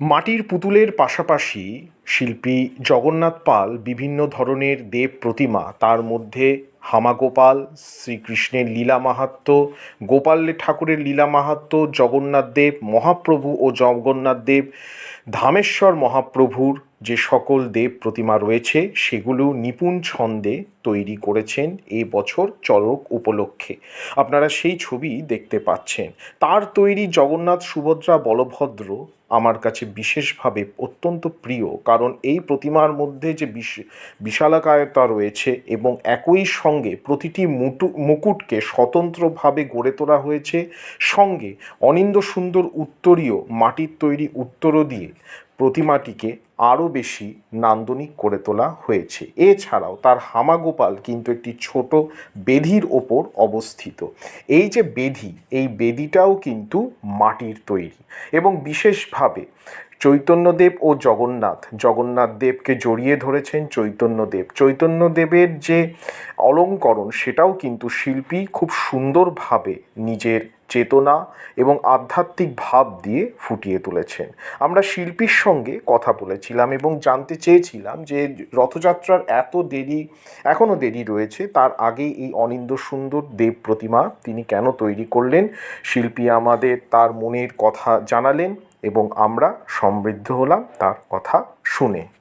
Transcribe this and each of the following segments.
মাটির পুতুলের পাশাপাশি শিল্পী জগন্নাথ পাল বিভিন্ন ধরনের দেব প্রতিমা, তার মধ্যে হামাগোপাল, শ্রীকৃষ্ণের লীলা মাহাত্ম, গোপাল ঠাকুরের লীলা মাহাত্ম, জগন্নাথ দেব, মহাপ্রভু ও জগন্নাথ দেব, ধামেশ্বর মহাপ্রভুর যে সকল দেব প্রতিমা রয়েছে, সেগুলো নিপুণ ছন্দে তৈরি করেছেন এ বছর চড়ক উপলক্ষে। আপনারা সেই ছবি দেখতে পাচ্ছেন। তার তৈরি জগন্নাথ সুভদ্রা বলভদ্র আমার কাছে বিশেষভাবে অত্যন্ত প্রিয়, কারণ এই প্রতিমার মধ্যে যে বিশ- বিশালাকায়তা রয়েছে এবং একই সঙ্গে প্রতিটি মুটু, মুকুটকে স্বতন্ত্রভাবে গড়ে তোলা হয়েছে। সঙ্গে অনিন্দ সুন্দর উত্তরীয় মাটির তৈরি উত্তরও দিয়ে প্রতিমাটিকে আরও বেশি নান্দনিক করে তোলা হয়েছে। এছাড়াও তার হামাগোপাল কিন্তু একটি ছোট বেধির ওপর অবস্থিত। এই যে বেধি, এই বেদিটাও কিন্তু মাটির তৈরি এবং বিশেষভাবে চৈতন্যদেব ও জগন্নাথ। জগন্নাথ দেবকে জড়িয়ে ধরেছেন চৈতন্যদেব। চৈতন্যদেবের যে অলঙ্করণ, সেটাও কিন্তু শিল্পী খুব সুন্দরভাবে নিজের চেতনা এবং আধ্যাত্মিক ভাব দিয়ে ফুটিয়ে তুলেছেন। আমরা শিল্পীর সঙ্গে কথা বলেছিলাম এবং জানতে চেয়েছিলাম যে রথযাত্রার এত দেরি এখনও দেরি রয়েছে, তার আগেই এই অনিন্দ সুন্দর দেব প্রতিমা তিনি কেন তৈরি করলেন? শিল্পী আমাদের তার মনের কথা জানালেন। এবং আমরা সমৃদ্ধ হলাম তার কথা শুনে।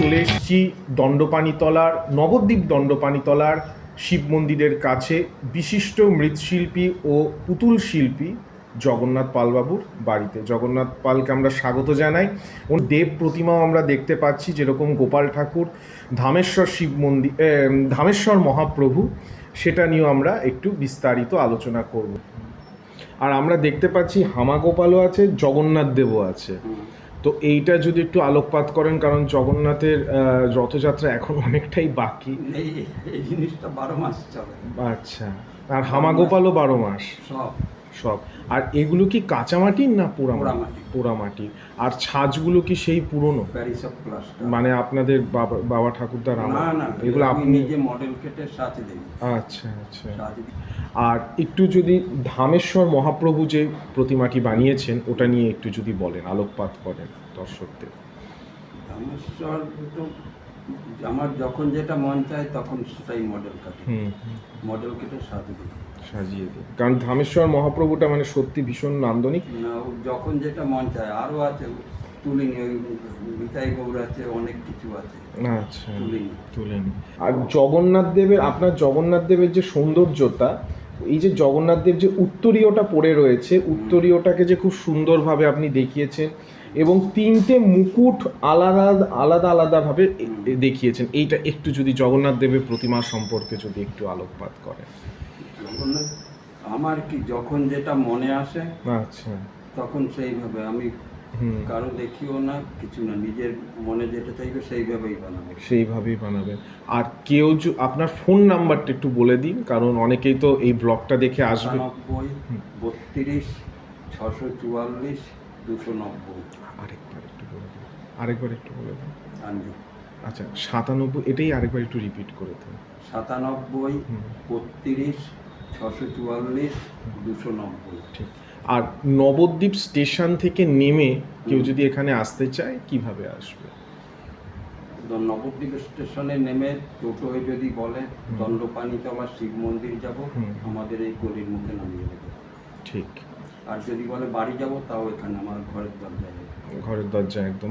চলে এসেছি দণ্ডপানিতলার নবদ্বীপ দণ্ডপানিতলার শিব মন্দিরের কাছে বিশিষ্ট মৃৎশিল্পী ও পুতুল শিল্পী জগন্নাথ পালবাবুর বাড়িতে। জগন্নাথ পালকে আমরা স্বাগত জানাই। ও দেব প্রতিমাও আমরা দেখতে পাচ্ছি, যেরকম গোপাল ঠাকুর, ধামেশ্বর শিব মন্দির ধামেশ্বর মহাপ্রভু, সেটা নিয়েও আমরা একটু বিস্তারিত আলোচনা করব। আর আমরা দেখতে পাচ্ছি হামাগোপালও আছে, জগন্নাথ দেবও আছে। তো এইটা যদি একটু আলোকপাত করেন কারণ জগন্নাথের রথযাত্রা এখন অনেকটাই বাকি। এই জিনিসটা বারো মাস চলে। আচ্ছা আর হামাগোপালও বারো মাস। সব। সব। আর এগুলো কি কাঁচামাটির না পোড়ামাটি পোড়ামাটি। পোড়ামাটির আর ছাঁচগুলো কি সেই পুরনো? মানে আপনাদের বাবা বাবা ঠাকুরদার এগুলো আপনি নিজে মডেল কেটে সাথে দিই। আচ্ছা আচ্ছা। আর একটু যদি ধামেশ্বর মহাপ্রভু যে প্রতিমাটি বানিয়েছেন ওটা নিয়ে একটু যদি বলেন আলোকপাত করেন দর্শকদের। ধামেশ্বর আমার যখন যেটা মন চায় তখন সেটাই মডেল কাটি। মডেল কেটে দিই সাজিয়ে দিন কারণ ধামেশ্বর মহাপ্রভুটা মানে সত্যি ভীষণ নান্দনিক। না যখন যেটা মন চায় আরও আছে তুলিনি ওই মিতাই গৌর আছে অনেক কিছু আছে। আচ্ছা তুলিনি। আর জগন্নাথ দেবের আপনার জগন্নাথ দেবের যে সৌন্দর্যতা এই যে জগন্নাথ দেব যে উত্তরীয়টা পড়ে রয়েছে উত্তরীয়টাকে যে খুব সুন্দরভাবে আপনি দেখিয়েছেন এবং তিনটে মুকুট আলাদা আলাদা আলাদাভাবে দেখিয়েছেন। এইটা একটু যদি জগন্নাথ দেবের প্রতিমা সম্পর্কে যদি একটু আলোকপাত করেন। আমার কি যখন যেটা মনে আসে আচ্ছা। তখন সেইভাবে আমি কারও দেখিও না কিছু না নিজের মনে যেটা চাইবে সেইভাবেই বানাবো। সেইভাবেই বানাবেন আর কেউ আপনার ফোন নাম্বারটা একটু বলে দিন কারণ অনেকেই তো এই ব্লগটা দেখে আসবে। বত্রিশ ছশো চুয়াল্লিশ দুশো নব্বই। আরেকবার একটু বলে দিন। আরেকবার একটু বলে দিন। আনবি আচ্ছা সাতানব্বই এটাই আরেকবার একটু রিপিট করে দিন। সাতানব্বই। বত্রিশ ছশো চুয়াল্লিশ দুশো নব্বই। ঠিক। আর নবদ্বীপ স্টেশন থেকে নেমে কেউ যদি এখানে আসতে চায় কীভাবে আসবে? নবদ্বীপ স্টেশনে নেমে টোটোয় যদি বলে দণ্ডপানিতলা শিব মন্দির যাব আমাদের এই গলির মুখে নামিয়ে দেবে। ঠিক। আর যদি বলে বাড়ি যাব তাও এখানে আমার ঘরের দরজায়। ঘরের দরজা একদম।